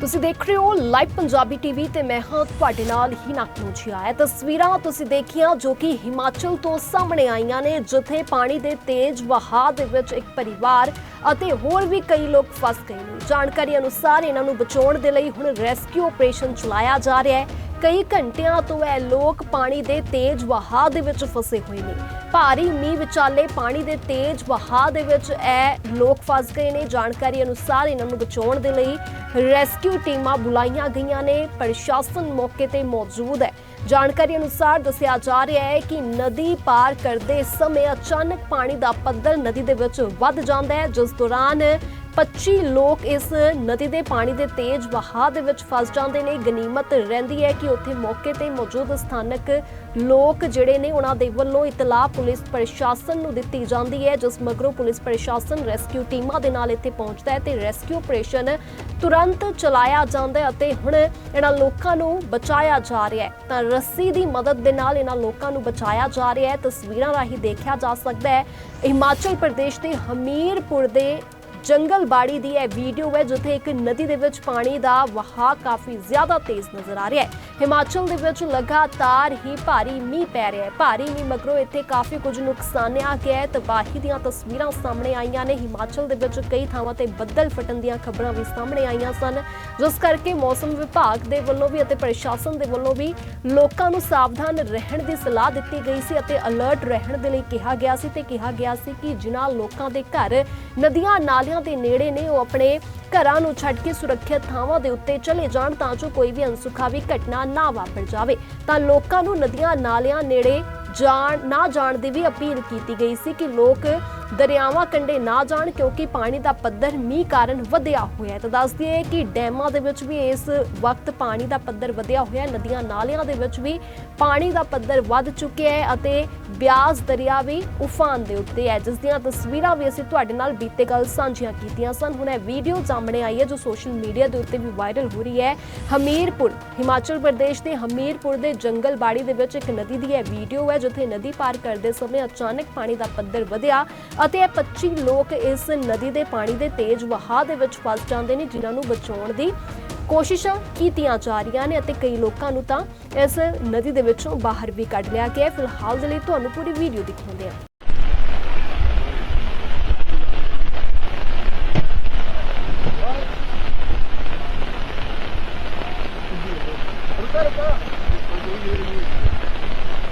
ਤੁਸੀਂ ਦੇਖ ਰਹੇ ਹੋ ਲਾਈਵ ਪੰਜਾਬੀ ਟੀਵੀ ਤੇ ਮੈਂ ਹਾਂ ਤੁਹਾਡੇ ਨਾਲ ਹਿਨਾ ਕਨੋਚੀਆ ਹੈ ਤਸਵੀਰਾਂ ਤੁਸੀਂ ਦੇਖੀਆਂ ਜੋ ਕਿ ਹਿਮਾਚਲ ਤੋਂ ਸਾਹਮਣੇ ਆਈਆਂ ਨੇ, ਜਿੱਥੇ ਪਾਣੀ ਦੇ ਤੇਜ਼ ਵਹਾਅ ਦੇ ਵਿੱਚ ਇੱਕ ਪਰਿਵਾਰ ਅਤੇ ਹੋਰ ਵੀ ਕਈ ਲੋਕ ਫਸ ਗਏ ਨੇ। ਜਾਣਕਾਰੀ ਅਨੁਸਾਰ ਇਹਨਾਂ ਨੂੰ ਬਚਾਉਣ ਦੇ ਲਈ ਹੁਣ ਰੈਸਕਿਊ ਆਪਰੇਸ਼ਨ ਚਲਾਇਆ ਜਾ ਰਿਹਾ ਹੈ। ਕਈ ਘੰਟਿਆਂ ਤੋਂ ਇਹ ਲੋਕ ਪਾਣੀ ਦੇ ਤੇਜ਼ ਵਹਾਅ ਦੇ ਵਿੱਚ ਫਸੇ ਹੋਏ ਨੇ। ਭਾਰੀ ਮੀਂਹ ਵਿਚਾਲੇ ਪਾਣੀ ਦੇ ਤੇਜ਼ ਵਹਾਅ ਦੇ ਵਿੱਚ ਇਹ ਲੋਕ ਫਸ ਗਏ ਨੇ। ਜਾਣਕਾਰੀ ਅਨੁਸਾਰ ਇਹਨਾਂ ਨੂੰ ਬਚਾਉਣ ਦੇ ਲਈ ਰੈਸਕਿਊ ਟੀਮਾਂ ਬੁਲਾਈਆਂ ਗਈਆਂ ਨੇ। ਪ੍ਰਸ਼ਾਸਨ ਮੌਕੇ ਤੇ ਮੌਜੂਦ ਹੈ। ਜਾਣਕਾਰੀ ਅਨੁਸਾਰ ਦੱਸਿਆ ਜਾ ਰਿਹਾ ਹੈ ਕਿ ਨਦੀ ਪਾਰ ਕਰਦੇ ਸਮੇਂ ਅਚਾਨਕ ਪਾਣੀ ਦਾ ਪੱਧਰ ਨਦੀ ਦੇ ਵਿੱਚ ਵੱਧ ਜਾਂਦਾ ਹੈ। ਜਿਸ ਦੌਰਾਨ 25 ਲੋਕ ਇਸ ਨਦੀ ਦੇ ਪਾਣੀ ਦੇ ਤੇਜ਼ ਵਹਾਅ ਦੇ ਵਿੱਚ ਫਸ ਜਾਂਦੇ ਨੇ। ਗਨੀਮਤ ਰਹਿੰਦੀ ਹੈ ਕਿ ਉੱਥੇ ਮੌਕੇ ਤੇ ਮੌਜੂਦ ਸਥਾਨਕ ਲੋਕ ਜਿਹੜੇ ਨੇ, ਉਹਨਾਂ ਦੇ ਵੱਲੋਂ ਇਤਲਾਹ ਪੁਲਿਸ ਪ੍ਰਸ਼ਾਸਨ ਨੂੰ ਦਿੱਤੀ ਜਾਂਦੀ ਹੈ, ਜਿਸ ਮਗਰੋਂ ਪੁਲਿਸ ਪ੍ਰਸ਼ਾਸਨ ਰੈਸਕਿਊ ਟੀਮਾਂ ਦੇ ਨਾਲ ਇੱਥੇ ਪਹੁੰਚਦਾ ਹੈ ਤੇ ਰੈਸਕਿਊ ਆਪਰੇਸ਼ਨ ਤੁਰੰਤ ਚਲਾਇਆ ਜਾਂਦਾ ਹੈ ਅਤੇ ਹੁਣ ਇਹਨਾਂ ਲੋਕਾਂ ਨੂੰ ਬਚਾਇਆ ਜਾ ਰਿਹਾ ਹੈ। ਤਾਂ ਰੱਸੀ ਦੀ ਮਦਦ ਦੇ ਨਾਲ ਇਹਨਾਂ ਲੋਕਾਂ ਨੂੰ ਬਚਾਇਆ ਜਾ ਰਿਹਾ ਹੈ। ਤਸਵੀਰਾਂ ਰਾਹੀਂ ਦੇਖਿਆ ਜਾ ਸਕਦਾ ਹੈ, ਹਿਮਾਚਲ ਪ੍ਰਦੇਸ਼ ਦੇ ਹਮੀਰਪੁਰ ਦੇ ਜੰਗਲ ਬਾੜੀ ਦੀ ਇਹ ਵੀਡੀਓ ਹੈ, ਜਿੱਥੇ ਇੱਕ ਨਦੀ ਦੇ ਵਿੱਚ ਪਾਣੀ ਦਾ ਵਹਾਅ ਕਾਫੀ ਜ਼ਿਆਦਾ ਤੇਜ਼ ਨਜ਼ਰ ਆ ਰਿਹਾ ਹੈ। ਹਿਮਾਚਲ ਦੇ ਵਿੱਚ ਲਗਾਤਾਰ ਹੀ ਭਾਰੀ ਮੀਂਹ ਪੈ ਰਿਹਾ ਹੈ। ਭਾਰੀ ਮੀਂਹ ਮਗਰੋਂ ਇੱਥੇ ਕਾਫੀ ਕੁਝ ਨੁਕਸਾਨਿਆ ਗਿਆ ਹੈ। ਤਬਾਹੀ ਦੀਆਂ ਤਸਵੀਰਾਂ ਸਾਹਮਣੇ ਆਈਆਂ ਨੇ। ਹਿਮਾਚਲ ਦੇ ਵਿੱਚ ਕਈ ਥਾਵਾਂ ਤੇ ਬੱਦਲ ਫਟਣ ਦੀਆਂ ਖਬਰਾਂ ਵੀ ਸਾਹਮਣੇ ਆਈਆਂ ਸਨ। ਜਿਸ ਕਰਕੇ ਮੌਸਮ ਵਿਭਾਗ ਦੇ ਵੱਲੋਂ ਵੀ ਅਤੇ ਪ੍ਰਸ਼ਾਸਨ ਦੇ ਵੱਲੋਂ ਵੀ ਲੋਕਾਂ ਨੂੰ ਸਾਵਧਾਨ ਰਹਿਣ ਦੀ ਸਲਾਹ ਦਿੱਤੀ ਗਈ ਸੀ ਅਤੇ ਅਲਰਟ ਰਹਿਣ ਦੇ ਲਈ ਕਿਹਾ ਗਿਆ ਸੀ ਤੇ ਕਿਹਾ ਗਿਆ ਸੀ ਕਿ ਜਿਨ੍ਹਾਂ ਲੋਕਾਂ ਦੇ ਘਰ ਨਦੀਆਂ ਨਾਲੀਆਂ ਦੇ ਨੇੜੇ ਨੇ, ਉਹ ਆਪਣੇ ਘਰਾਂ ਨੂੰ ਛੱਡ ਕੇ ਸੁਰੱਖਿਅਤ ਥਾਵਾਂ ਦੇ ਉੱਤੇ ਚਲੇ ਜਾਣ ਤਾਂ ਜੋ ਕੋਈ ਵੀ ਅਨਸੁਖਾਵੀ ਘਟਨਾ ਨਾ ਵਾਪਰ ਜਾਵੇ। ਤਾਂ ਲੋਕਾਂ ਨੂੰ ਨਦੀਆਂ ਨਾਲਿਆਂ ਨੇੜੇ ਜਾਣ, ਨਾ ਜਾਣ ਦੀ ਵੀ ਅਪੀਲ ਕੀਤੀ ਗਈ ਸੀ ਕਿ ਲੋਕ ਦਰਿਆਵਾਂ ਕੰਢੇ ਨਾ ਜਾਣ ਕਿਉਂਕਿ ਪਾਣੀ ਦਾ ਪੱਧਰ ਮੀਂਹ ਕਾਰਨ ਵਧਿਆ ਹੋਇਆ ਹੈ। ਤਾਂ ਦੱਸ ਦਈਏ ਕਿ ਡੈਮਾਂ ਦੇ ਵਿੱਚ ਵੀ ਇਸ ਵਕਤ ਪਾਣੀ ਦਾ ਪੱਧਰ ਵਧਿਆ ਹੋਇਆ ਹੈ। ਨਦੀਆਂ ਨਾਲਿਆਂ ਦੇ ਵਿੱਚ ਵੀ ਪਾਣੀ ਦਾ ਪੱਧਰ ਵੱਧ ਚੁੱਕਿਆ ਹੈ ਅਤੇ ਬਿਆਸ ਦਰਿਆ ਵੀ ਉਫਾਨ ਦੇ ਉੱਤੇ ਹੈ। ਜਿਸ ਦੀਆਂ ਤਸਵੀਰਾਂ ਵੀ ਅਸੀਂ ਤੁਹਾਡੇ ਨਾਲ ਬੀਤੇ ਕੱਲ ਸਾਂਝੀਆਂ ਕੀਤੀਆਂ ਸਨ। ਹੁਣ ਇਹ ਵੀਡੀਓ ਸਾਹਮਣੇ ਆਈ ਹੈ, ਜੋ ਸੋਸ਼ਲ ਮੀਡੀਆ ਦੇ ਉੱਤੇ ਵੀ ਵਾਇਰਲ ਹੋ ਰਹੀ ਹੈ। ਹਮੀਰਪੁਰ, ਹਿਮਾਚਲ ਪ੍ਰਦੇਸ਼ ਦੇ ਹਮੀਰਪੁਰ ਦੇ ਜੰਗਲ ਬਾੜੀ ਦੇ ਵਿੱਚ ਇੱਕ ਨਦੀ ਦੀ ਇਹ ਵੀਡੀਓ ਹੈ, ਜਿੱਥੇ ਨਦੀ ਪਾਰ ਕਰਦੇ ਸਮੇਂ ਅਚਾਨਕ ਪਾਣੀ ਦਾ ਪੱਧਰ ਵਧਿਆ। ਅਤੇ ਇਹ 25 ਲੋਕ ਇਸ ਨਦੀ ਦੇ ਪਾਣੀ ਦੇ ਤੇਜ਼ ਵਹਾਅ ਦੇ ਵਿੱਚ ਫਸ ਜਾਂਦੇ ਨੇ ਜਿਨ੍ਹਾਂ ਨੂੰ ਬਚਾਉਣ ਦੀ ਕੋਸ਼ਿਸ਼ਾਂ ਕੀਤੀਆਂ ਜਾ ਰਹੀਆਂ ਨੇ ਅਤੇ ਕਈ ਲੋਕਾਂ ਨੂੰ ਤਾਂ ਇਸ ਨਦੀ ਦੇ ਵਿੱਚੋਂ ਬਾਹਰ ਵੀ ਕੱਢ ਲਿਆ ਗਿਆ ਫਿਲਹਾਲ ਦੇ ਲਈ ਤੁਹਾਨੂੰ ਪੂਰੀ ਵੀਡੀਓ ਦਿਖਾਉਂਦੇ ਹਾਂ।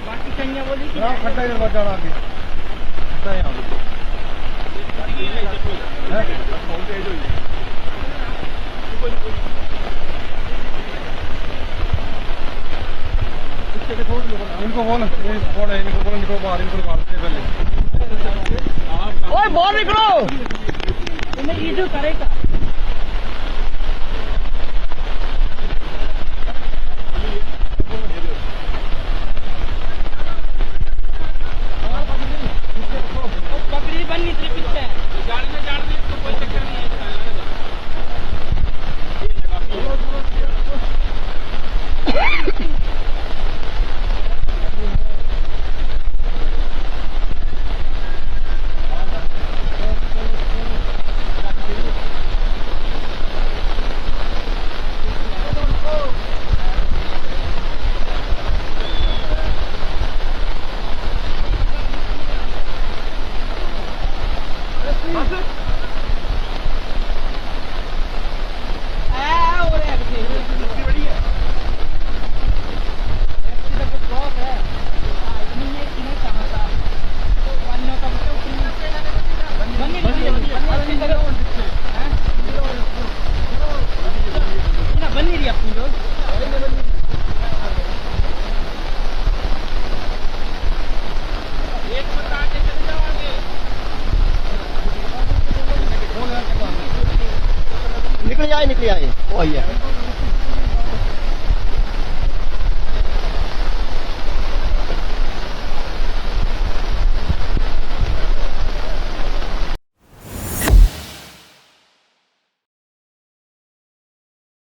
ਬਾਕੀ ਬੋਲੀ ਕਿ ਨਾ ਖੱਟਾ ਹੀ ਬਚਾਣਾ ਅੱਗੇ ਖੱਟਾ ਹੀ इनको बोल ये बोल इनको बोल इनको बाहर इनको मारते पहले ओए बाहर निकलो तुम्हें ये जो करेगा ਜਾਏ ਨਿਕਲਿਆ ਇਹ ਉਹ ਹੀ ਹੈ